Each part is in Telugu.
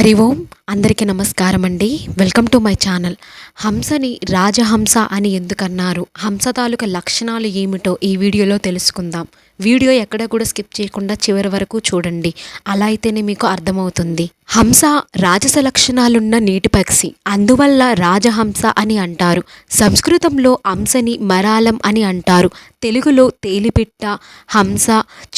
హరి ఓం. అందరికీ నమస్కారం అండి. Welcome to my channel. హంసని రాజహంస అని ఎందుకన్నారు? హంస తాలూకా లక్షణాలు ఏమిటో ఈ వీడియోలో తెలుసుకుందాం. వీడియో ఎక్కడ కూడా స్కిప్ చేయకుండా చివరి వరకు చూడండి. అలా అయితేనే మీకు అర్థమవుతుంది. హంస రాజస లక్షణాలున్న నీటి పక్షి. అందువల్ల రాజహంస అని అంటారు. సంస్కృతంలో హంసని మరాలం అని అంటారు. తెలుగులో తేలిపిట్ట హంస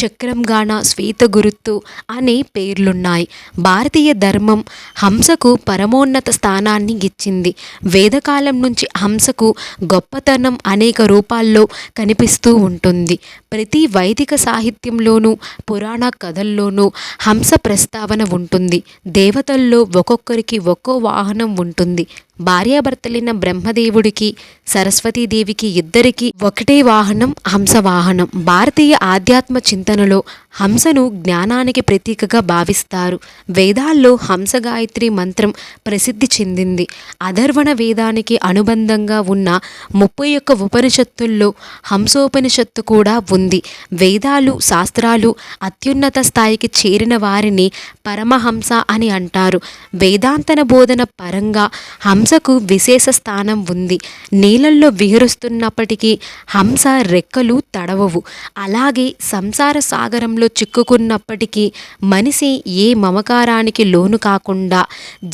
చక్రంగాణ శ్వేత గురుత్తు అనే పేర్లున్నాయి. భారతీయ ధర్మం హంసకు పరమోన్నత స్థానాన్ని ఇచ్చింది. వేదకాలం నుంచి హంసకు గొప్పతనం అనేక రూపాల్లో కనిపిస్తూ ఉంటుంది. ప్రతి వై వైదిక సాహిత్యంలోనూ పురాణ కథల్లోనూ హంస ప్రస్తావన ఉంటుంది. దేవతల్లో ఒక్కొక్కరికి ఒక్కో వాహనం ఉంటుంది. భార్యాభర్తలైన బ్రహ్మదేవుడికి సరస్వతీదేవికి ఇద్దరికి ఒకటే వాహనం హంస వాహనం భారతీయ ఆధ్యాత్మ చింతనలో హంసను జ్ఞానానికి ప్రతీకగా భావిస్తారు. వేదాల్లో హంస గాయత్రి మంత్రం ప్రసిద్ధి చెందింది. అధర్వణ వేదానికి అనుబంధంగా ఉన్న ముప్పై ఒక్క ఉపనిషత్తుల్లో హంసోపనిషత్తు కూడా ఉంది. వేదాలు శాస్త్రాలు అత్యున్నత స్థాయికి చేరిన వారిని పరమహంస అని అంటారు. వేదాంతన బోధన పరంగా హంసకు విశేష స్థానం ఉంది. నీళ్ళల్లో విహరిస్తున్నప్పటికీ హంస రెక్కలు తడవవు. అలాగే సంసార సాగరంలో చిక్కుకున్నప్పటికీ మనిషి ఏ మమకారానికి లోను కాకుండా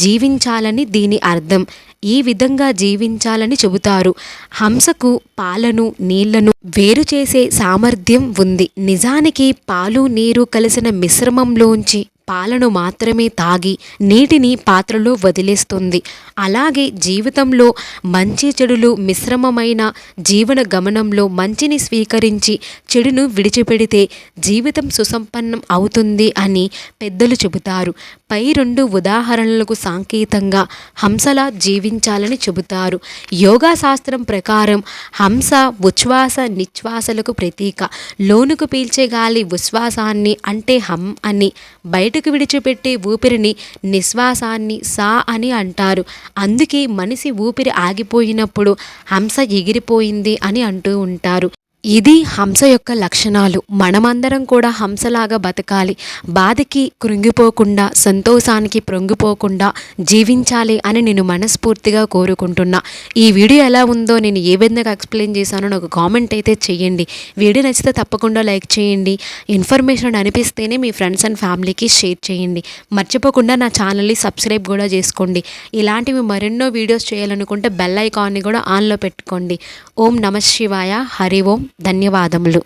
జీవించాలని దీని అర్థం. ఈ విధంగా జీవించాలని చెబుతారు. హంసకు పాలను నీళ్ళను వేరు చేసే సామర్థ్యం ఉంది. నిజానికి పాలు నీరు కలిసిన మిశ్రమంలోంచి పాలను మాత్రమే తాగి నీటిని పాత్రలో వదిలేస్తుంది. అలాగే జీవితంలో మంచి చెడులు మిశ్రమమైన జీవన గమనంలో మంచిని స్వీకరించి చెడును విడిచిపెడితే జీవితం సుసంపన్నం అవుతుంది అని పెద్దలు చెబుతారు. పై రెండు ఉదాహరణలకు సాంకేతంగా హంసలా జీవించాలని చెబుతారు. యోగా శాస్త్రం ప్రకారం హంస ఉచ్ఛ్వాస నిశ్వాసలకు ప్రతీక. లోనుకు పీల్చే గాలి ఉచ్ఛ్వాసాన్ని అంటే హం అని బయట బయటకు విడిచిపెట్టే ఊపిరిని నిశ్వాసాన్ని సా అని అంటారు. అందుకే మనిషి ఊపిరి ఆగిపోయినప్పుడు హంస ఎగిరిపోయింది అని అంటూ ఉంటారు. ఇది హంస యొక్క లక్షణాలు. మనమందరం కూడా హంసలాగా బతకాలి. బాధకి కృంగిపోకుండా సంతోషానికి ప్రొంగిపోకుండా జీవించాలి అని నేను మనస్ఫూర్తిగా కోరుకుంటున్నా. ఈ వీడియో ఎలా ఉందో నేను ఏ విధంగా ఎక్స్ప్లెయిన్ చేశానో నాకు కామెంట్ అయితే చేయండి. వీడియో నచ్చితే తప్పకుండా లైక్ చేయండి. ఇన్ఫర్మేషన్ అనిపిస్తేనే మీ ఫ్రెండ్స్ అండ్ ఫ్యామిలీకి షేర్ చేయండి. మర్చిపోకుండా నా ఛానల్ని సబ్స్క్రైబ్ కూడా చేసుకోండి. ఇలాంటివి మరెన్నో వీడియోస్ చేయాలనుకుంటే బెల్ ఐకాన్ని కూడా ఆన్లో పెట్టుకోండి. ఓం నమ శివాయ. హరి ఓం. ధన్యవాదములు.